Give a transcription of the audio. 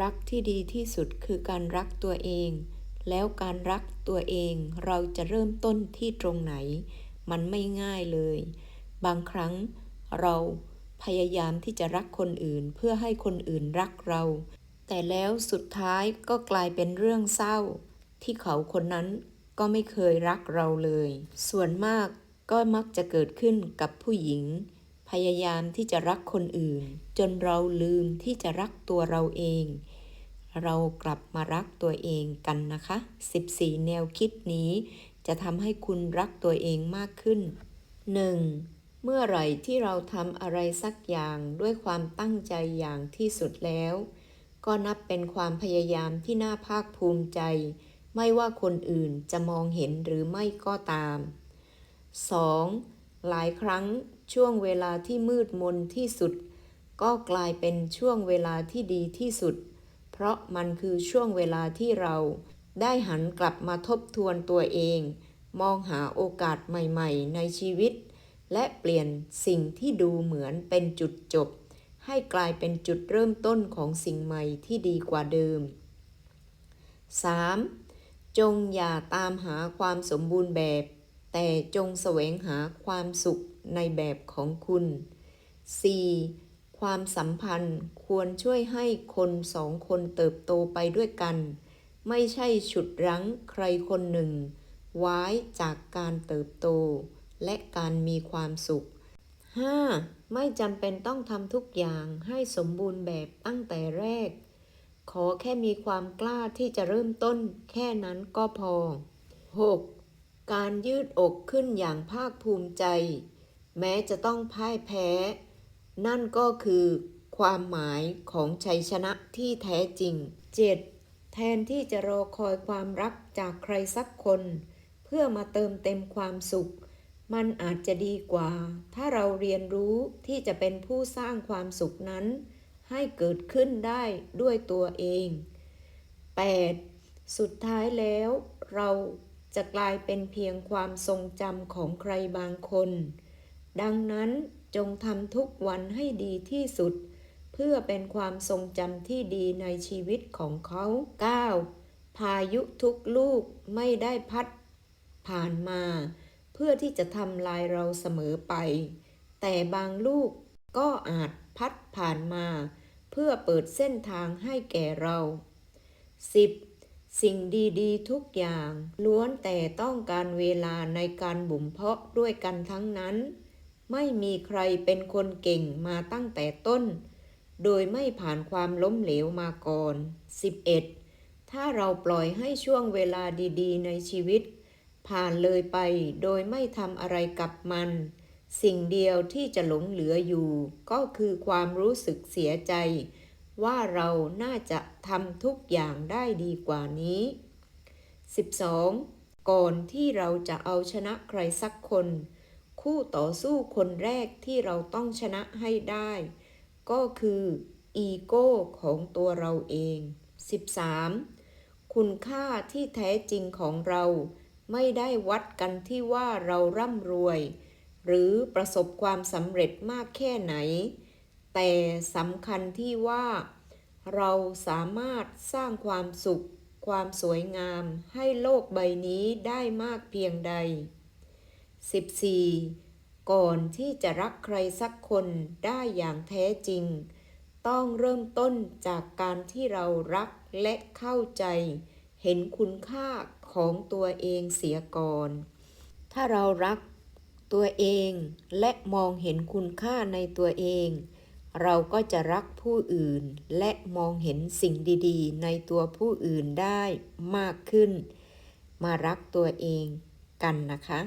รักที่ดีที่สุดคือการรักตัวเอง แล้วการรักตัวเองเราจะเริ่มต้นที่ตรงไหน มันไม่ง่ายเลย บางครั้งเราพยายามที่จะรักคนอื่นเพื่อให้คนอื่นรักเรา แต่แล้วสุดท้ายก็กลายเป็นเรื่องเศร้า ที่เขาคนนั้นก็ไม่เคยรักเราเลย ส่วนมากก็มักจะเกิดขึ้นกับผู้หญิง พยายามที่จะรักคนอื่น จนเราลืมที่จะรักตัวเราเอง เรากลับมารักตัวเองกันนะคะ 14 แนวคิดนี้จะทำให้คุณรักตัวเองมากขึ้น 1. เมื่อไหร่ที่เราทำอะไรสักอย่างด้วยความตั้งใจอย่างที่สุดแล้ว ก็นับเป็นความพยายามที่น่าภาคภูมิใจ ไม่ว่าคนอื่นจะมองเห็นหรือไม่ก็ตาม 2. หลายครั้งช่วงเวลาที่มืดมนที่สุด ก็กลายเป็นช่วงเวลาที่ดีที่สุด เพราะมันคือช่วงเวลาที่เรา ได้หันกลับมาทบทวนตัวเอง มองหาโอกาสใหม่ๆ ในชีวิต และเปลี่ยนสิ่งที่ดูเหมือนเป็นจุดจบ ให้กลายเป็นจุดเริ่มต้นของสิ่งใหม่ที่ดีกว่าเดิม 3. จงอย่าตามหาความสมบูรณ์แบบ แต่จงแสวงหาความสุขในแบบของคุณ 4. ความสัมพันธ์ควรช่วยให้คนสองคนเติบโตไปด้วยกัน ไม่ใช่ฉุดรั้งใครคนหนึ่ง ไว้จากการเติบโต และการมีความสุข 5. ไม่จำเป็นต้องทำทุกอย่างให้สมบูรณ์แบบตั้งแต่แรก ขอแค่มีความกล้าที่จะเริ่มต้นแค่นั้นก็พอ 6. การยืดอกขึ้นอย่างภาคภูมิใจ แม้จะต้องพ่ายแพ้ นั่นก็คือความหมายของชัยชนะที่แท้จริง 7. แทนที่จะรอคอยความรักจากใครสักคน เพื่อมาเติมเต็มความสุข มันอาจจะดีกว่า ถ้าเราเรียนรู้ที่จะเป็นผู้สร้างความสุขนั้น ให้เกิดขึ้นได้ด้วยตัวเอง 8. สุดท้ายแล้วเรา จะกลายเป็นเพียงความทรงจำของใครบางคน ดังนั้นจงทำทุกวันให้ดีที่สุด เพื่อเป็นความทรงจำที่ดีในชีวิตของเขา 9. พายุทุกลูกไม่ได้พัดผ่านมา เพื่อที่จะทำลายเราเสมอไป แต่บางลูกก็อาจพัดผ่านมา เพื่อเปิดเส้นทางให้แก่เรา 10. สิ่งดีๆ ทุกอย่างล้วนแต่ต้องการเวลาในการบ่มเพาะด้วยกันทั้งนั้น ไม่มีใครเป็นคนเก่งมาตั้งแต่ต้น โดยไม่ผ่านความล้มเหลวมาก่อน 11. ถ้าเราปล่อยให้ช่วงเวลาดีๆ ในชีวิต ผ่านเลยไปโดยไม่ทำอะไรกับมัน สิ่งเดียวที่จะหลงเหลืออยู่ ก็คือความรู้สึกเสียใจ ว่าเราน่าจะทำทุกอย่างได้ดีกว่านี้ 12. ก่อนที่เราจะเอาชนะใครสักคน คู่ต่อสู้คนแรกที่เราต้องชนะให้ได้ ก็คืออีโก้ของตัวเราเอง 13. คุณค่าที่แท้จริงของเราไม่ได้วัดกันที่ว่าเราร่ำรวย หรือประสบความสำเร็จมากแค่ไหน แต่สำคัญที่ว่าเราสามารถสร้างความสุข ความสวยงามให้โลกใบนี้ได้มากเพียงใด 14. ก่อนที่จะรักใครสักคนได้อย่างแท้จริง ต้องเริ่มต้นจากการที่เรารักและเข้าใจ เห็นคุณค่าของตัวเองเสียก่อน ถ้าเรารักตัวเองและมองเห็นคุณค่าในตัวเอง เราก็จะรักผู้อื่นและมองเห็นสิ่งดีๆ ในตัวผู้อื่นได้มากขึ้น มารักตัวเองกันนะคะ